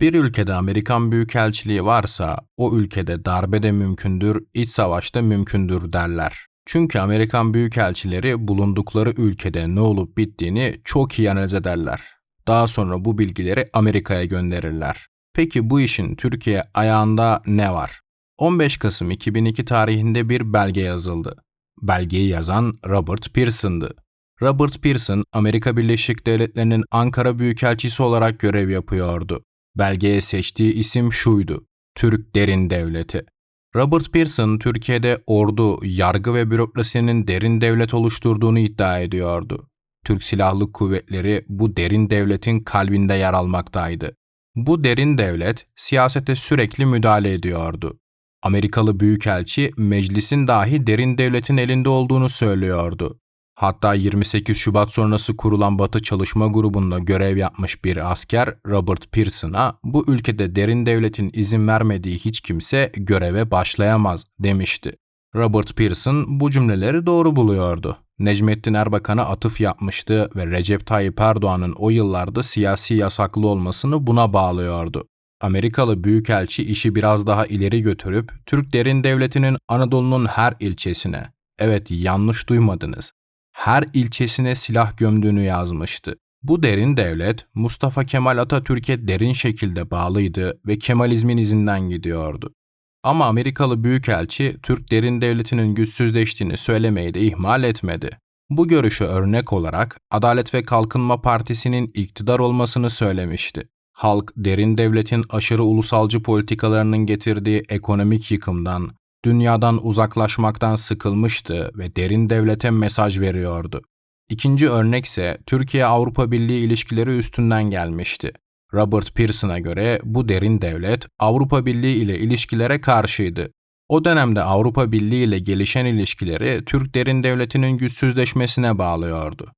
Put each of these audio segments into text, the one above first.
Bir ülkede Amerikan Büyükelçiliği varsa o ülkede darbe de mümkündür, iç savaş da mümkündür derler. Çünkü Amerikan Büyükelçileri bulundukları ülkede ne olup bittiğini çok iyi analiz ederler. Daha sonra bu bilgileri Amerika'ya gönderirler. Peki bu işin Türkiye ayağında ne var? 15 Kasım 2002 tarihinde bir belge yazıldı. Belgeyi yazan Robert Pearson'dı. Robert Pearson, Amerika Birleşik Devletleri'nin Ankara Büyükelçisi olarak görev yapıyordu. Belgeye seçtiği isim şuydu, Türk Derin Devleti. Robert Pearson, Türkiye'de ordu, yargı ve bürokrasinin derin devlet oluşturduğunu iddia ediyordu. Türk Silahlı Kuvvetleri bu derin devletin kalbinde yer almaktaydı. Bu derin devlet siyasete sürekli müdahale ediyordu. Amerikalı büyükelçi meclisin dahi derin devletin elinde olduğunu söylüyordu. Hatta 28 Şubat sonrası kurulan Batı Çalışma Grubu'nda görev yapmış bir asker Robert Pearson'a bu ülkede derin devletin izin vermediği hiç kimse göreve başlayamaz demişti. Robert Pearson bu cümleleri doğru buluyordu. Necmettin Erbakan'a atıf yapmıştı ve Recep Tayyip Erdoğan'ın o yıllarda siyasi yasaklı olmasını buna bağlıyordu. Amerikalı büyükelçi işi biraz daha ileri götürüp Türk derin devletinin Anadolu'nun her ilçesine, evet yanlış duymadınız, her ilçesine silah gömdüğünü yazmıştı. Bu derin devlet Mustafa Kemal Atatürk'e derin şekilde bağlıydı ve Kemalizmin izinden gidiyordu. Ama Amerikalı Büyükelçi Türk derin devletinin güçsüzleştiğini söylemeyi de ihmal etmedi. Bu görüşü örnek olarak Adalet ve Kalkınma Partisi'nin iktidar olmasını söylemişti. Halk derin devletin aşırı ulusalcı politikalarının getirdiği ekonomik yıkımdan, dünyadan uzaklaşmaktan sıkılmıştı ve derin devlete mesaj veriyordu. İkinci örnek ise Türkiye-Avrupa Birliği ilişkileri üstünden gelmişti. Robert Pearson'a göre bu derin devlet Avrupa Birliği ile ilişkilere karşıydı. O dönemde Avrupa Birliği ile gelişen ilişkileri Türk derin devletinin güçsüzleşmesine bağlıyordu.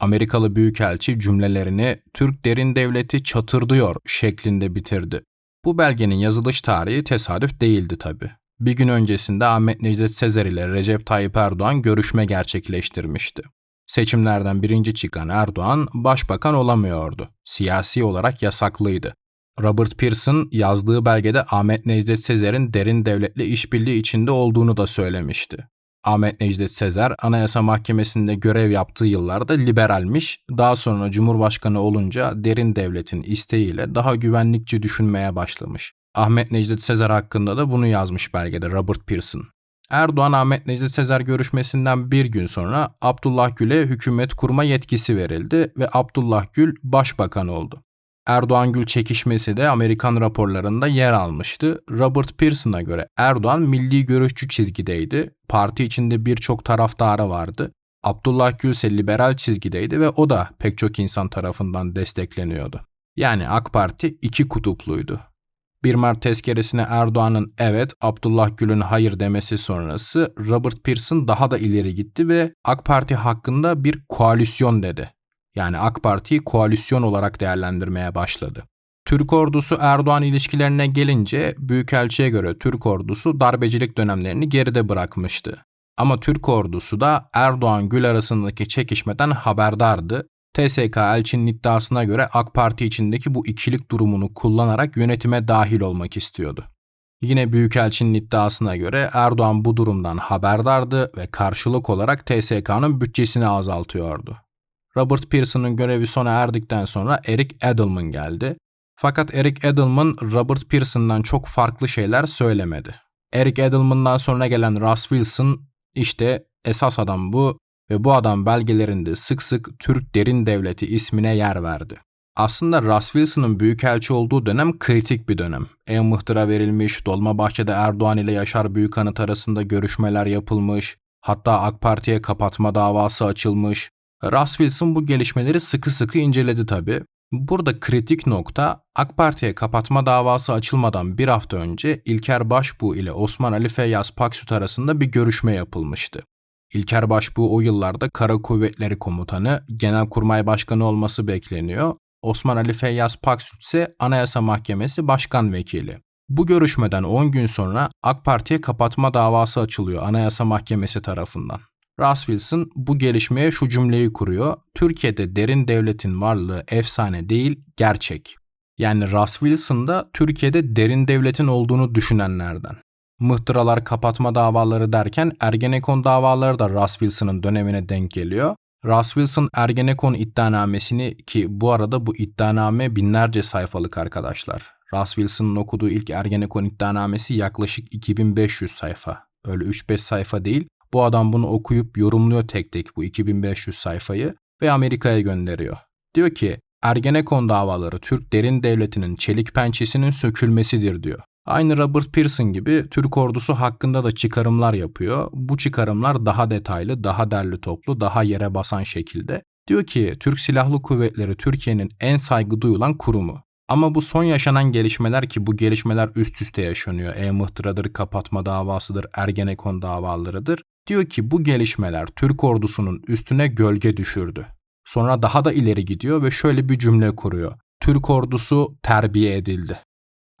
Amerikalı büyükelçi cümlelerini Türk derin devleti çatırdıyor şeklinde bitirdi. Bu belgenin yazılış tarihi tesadüf değildi tabi. Bir gün öncesinde Ahmet Necdet Sezer ile Recep Tayyip Erdoğan görüşme gerçekleştirmişti. Seçimlerden birinci çıkan Erdoğan başbakan olamıyordu. Siyasi olarak yasaklıydı. Robert Pearson yazdığı belgede Ahmet Necdet Sezer'in derin devletle işbirliği içinde olduğunu da söylemişti. Ahmet Necdet Sezer Anayasa Mahkemesi'nde görev yaptığı yıllarda liberalmiş, daha sonra Cumhurbaşkanı olunca derin devletin isteğiyle daha güvenlikçi düşünmeye başlamış. Ahmet Necdet Sezer hakkında da bunu yazmış belgede Robert Pearson. Erdoğan Ahmet Necdet Sezer görüşmesinden bir gün sonra Abdullah Gül'e hükümet kurma yetkisi verildi ve Abdullah Gül başbakan oldu. Erdoğan Gül çekişmesi de Amerikan raporlarında yer almıştı. Robert Pearson'a göre Erdoğan milli görüşçü çizgideydi. Parti içinde birçok taraftarı vardı. Abdullah Gül ise liberal çizgideydi ve o da pek çok insan tarafından destekleniyordu. Yani AK Parti iki kutupluydu. 1 Mart tezkeresine Erdoğan'ın evet, Abdullah Gül'ün hayır demesi sonrası Robert Pearson daha da ileri gitti ve AK Parti hakkında bir koalisyon dedi. Yani AK Parti'yi koalisyon olarak değerlendirmeye başladı. Türk ordusu Erdoğan ilişkilerine gelince Büyükelçi'ye göre Türk ordusu darbecilik dönemlerini geride bırakmıştı. Ama Türk ordusu da Erdoğan Gül arasındaki çekişmeden haberdardı TSK elçinin iddiasına göre AK Parti içindeki bu ikilik durumunu kullanarak yönetime dahil olmak istiyordu. Yine Büyükelçinin iddiasına göre Erdoğan bu durumdan haberdardı ve karşılık olarak TSK'nın bütçesini azaltıyordu. Robert Pearson'ın görevi sona erdikten sonra Eric Edelman geldi. Fakat Eric Edelman Robert Pearson'dan çok farklı şeyler söylemedi. Eric Edelman'dan sonra gelen Russ Wilson işte esas adam bu ve bu adam belgelerinde sık sık Türk Derin Devleti ismine yer verdi. Aslında Russ Wilson'ın büyükelçi olduğu dönem kritik bir dönem. E mıhtıra verilmiş, Dolmabahçe'de Erdoğan ile Yaşar Büyükanıt arasında görüşmeler yapılmış, hatta AK Parti'ye kapatma davası açılmış. Russ Wilson bu gelişmeleri sıkı sıkı inceledi tabi. Burada kritik nokta AK Parti'ye kapatma davası açılmadan bir hafta önce İlker Başbuğ ile Osman Ali Feyyaz Paksüt arasında bir görüşme yapılmıştı. İlker Başbuğ o yıllarda Kara Kuvvetleri Komutanı, Genelkurmay Başkanı olması bekleniyor. Osman Ali Feyyaz Paksüt ise Anayasa Mahkemesi Başkan Vekili. Bu görüşmeden 10 gün sonra AK Parti'ye kapatma davası açılıyor Anayasa Mahkemesi tarafından. Russ Wilson bu gelişmeye şu cümleyi kuruyor. Türkiye'de derin devletin varlığı efsane değil, gerçek. Yani Russ Wilson da Türkiye'de derin devletin olduğunu düşünenlerden. Mıhtıralar kapatma davaları derken Ergenekon davaları da Russ Wilson'ın dönemine denk geliyor. Russ Wilson Ergenekon iddianamesini ki bu arada bu iddianame binlerce sayfalık arkadaşlar. Russ Wilson'ın okuduğu ilk Ergenekon iddianamesi yaklaşık 2500 sayfa. Öyle 3-5 sayfa değil. Bu adam bunu okuyup yorumluyor tek tek bu 2500 sayfayı ve Amerika'ya gönderiyor. Diyor ki Ergenekon davaları Türk derin devletinin çelik pençesinin sökülmesidir diyor. Aynı Robert Pearson gibi Türk ordusu hakkında da çıkarımlar yapıyor. Bu çıkarımlar daha detaylı, daha derli toplu, daha yere basan şekilde. Diyor ki Türk Silahlı Kuvvetleri Türkiye'nin en saygı duyulan kurumu. Ama bu son yaşanan gelişmeler ki bu gelişmeler üst üste yaşanıyor. E-Mıhtıra'dır, kapatma davasıdır, Ergenekon davalarıdır. Diyor ki bu gelişmeler Türk ordusunun üstüne gölge düşürdü. Sonra daha da ileri gidiyor ve şöyle bir cümle kuruyor. Türk ordusu terbiye edildi.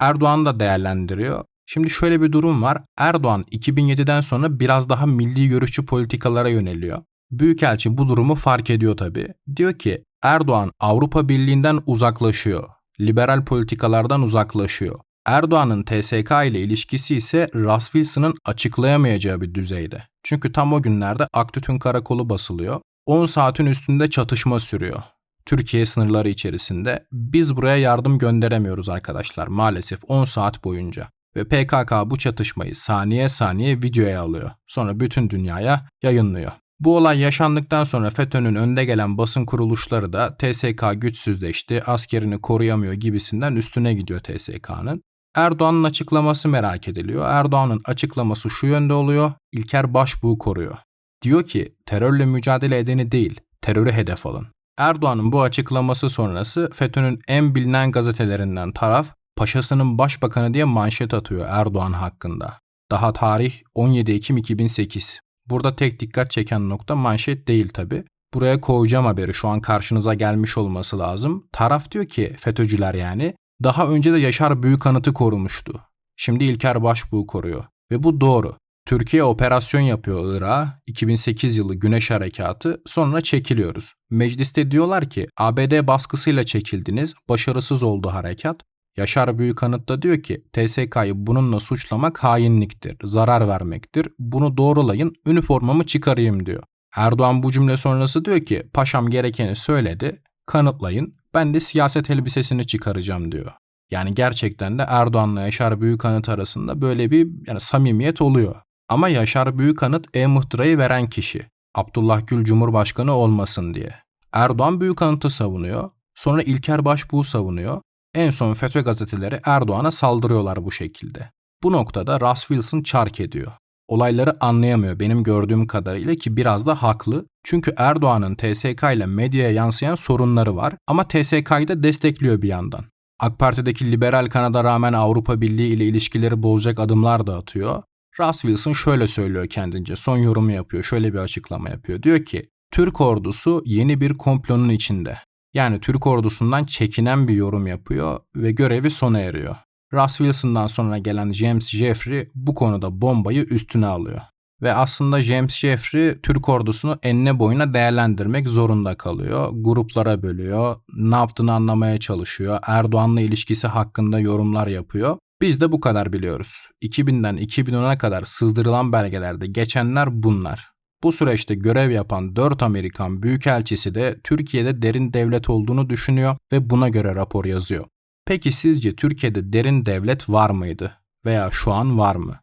Erdoğan da değerlendiriyor. Şimdi şöyle bir durum var. Erdoğan 2007'den sonra biraz daha milli görüşçü politikalara yöneliyor. Büyükelçi bu durumu fark ediyor tabii. Diyor ki Erdoğan Avrupa Birliği'nden uzaklaşıyor. Liberal politikalardan uzaklaşıyor. Erdoğan'ın TSK ile ilişkisi ise Russ Wilson'ın açıklayamayacağı bir düzeyde. Çünkü tam o günlerde Aktütün karakolu basılıyor. 10 saatin üstünde çatışma sürüyor. Türkiye sınırları içerisinde biz buraya yardım gönderemiyoruz arkadaşlar maalesef 10 saat boyunca. Ve PKK bu çatışmayı saniye saniye videoya alıyor. Sonra bütün dünyaya yayınlıyor. Bu olay yaşandıktan sonra FETÖ'nün önde gelen basın kuruluşları da TSK güçsüzleşti, askerini koruyamıyor gibisinden üstüne gidiyor TSK'nın. Erdoğan'ın açıklaması merak ediliyor. Erdoğan'ın açıklaması şu yönde oluyor. İlker Başbuğ'u koruyor. Diyor ki terörle mücadele edeni değil, terörü hedef alın. Erdoğan'ın bu açıklaması sonrası FETÖ'nün en bilinen gazetelerinden taraf paşasının başbakanı diye manşet atıyor Erdoğan hakkında. Daha tarih 17 Ekim 2008. Burada tek dikkat çeken nokta manşet değil tabi. Buraya koyacağım haberi şu an karşınıza gelmiş olması lazım. Taraf diyor ki FETÖ'cüler yani daha önce de Yaşar Büyükanıt'ı korumuştu. Şimdi İlker Başbuğ koruyor. Ve bu doğru. Türkiye operasyon yapıyor Irak'a. 2008 yılı Güneş Harekatı. Sonra çekiliyoruz. Mecliste diyorlar ki ABD baskısıyla çekildiniz. Başarısız oldu harekat. Yaşar Büyükanıt da diyor ki TSK'yı bununla suçlamak hainliktir, zarar vermektir. Bunu doğrulayın, üniformamı çıkarayım diyor. Erdoğan bu cümle sonrası diyor ki paşam gerekeni söyledi, kanıtlayın, ben de siyaset elbisesini çıkaracağım diyor. Yani gerçekten de Erdoğan'la Yaşar Büyükanıt arasında böyle bir yani samimiyet oluyor. Ama Yaşar Büyükanıt e-muhtırayı veren kişi. Abdullah Gül Cumhurbaşkanı olmasın diye. Erdoğan Büyükanıt'ı savunuyor. Sonra İlker Başbuğ savunuyor. En son FETÖ gazeteleri Erdoğan'a saldırıyorlar bu şekilde. Bu noktada Russ Wilson çark ediyor. Olayları anlayamıyor benim gördüğüm kadarıyla ki biraz da haklı. Çünkü Erdoğan'ın TSK ile medyaya yansıyan sorunları var ama TSK'yı da destekliyor bir yandan. AK Parti'deki liberal kanada rağmen Avrupa Birliği ile ilişkileri bozacak adımlar da atıyor. Russ Wilson şöyle söylüyor kendince, son yorumu yapıyor, şöyle bir açıklama yapıyor. Diyor ki, Türk ordusu yeni bir komplonun içinde. Yani Türk ordusundan çekinen bir yorum yapıyor ve görevi sona eriyor. Russ Wilson'dan sonra gelen James Jeffrey bu konuda bombayı üstüne alıyor. Ve aslında James Jeffrey Türk ordusunu enine boyuna değerlendirmek zorunda kalıyor. Gruplara bölüyor, ne yaptığını anlamaya çalışıyor, Erdoğan'la ilişkisi hakkında yorumlar yapıyor. Biz de bu kadar biliyoruz. 2000'den 2010'a kadar sızdırılan belgelerde geçenler bunlar. Bu süreçte görev yapan 4 Amerikan büyükelçisi de Türkiye'de derin devlet olduğunu düşünüyor ve buna göre rapor yazıyor. Peki sizce Türkiye'de derin devlet var mıydı? Veya şu an var mı?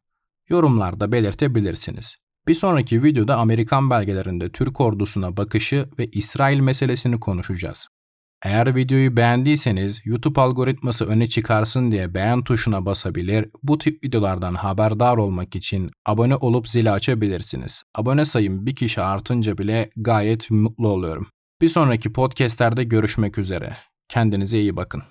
Yorumlarda belirtebilirsiniz. Bir sonraki videoda Amerikan belgelerinde Türk ordusuna bakışı ve İsrail meselesini konuşacağız. Eğer videoyu beğendiyseniz YouTube algoritması öne çıkarsın diye beğen tuşuna basabilir, bu tip videolardan haberdar olmak için abone olup zili açabilirsiniz. Abone sayım bir kişi artınca bile gayet mutlu oluyorum. Bir sonraki podcastlerde görüşmek üzere. Kendinize iyi bakın.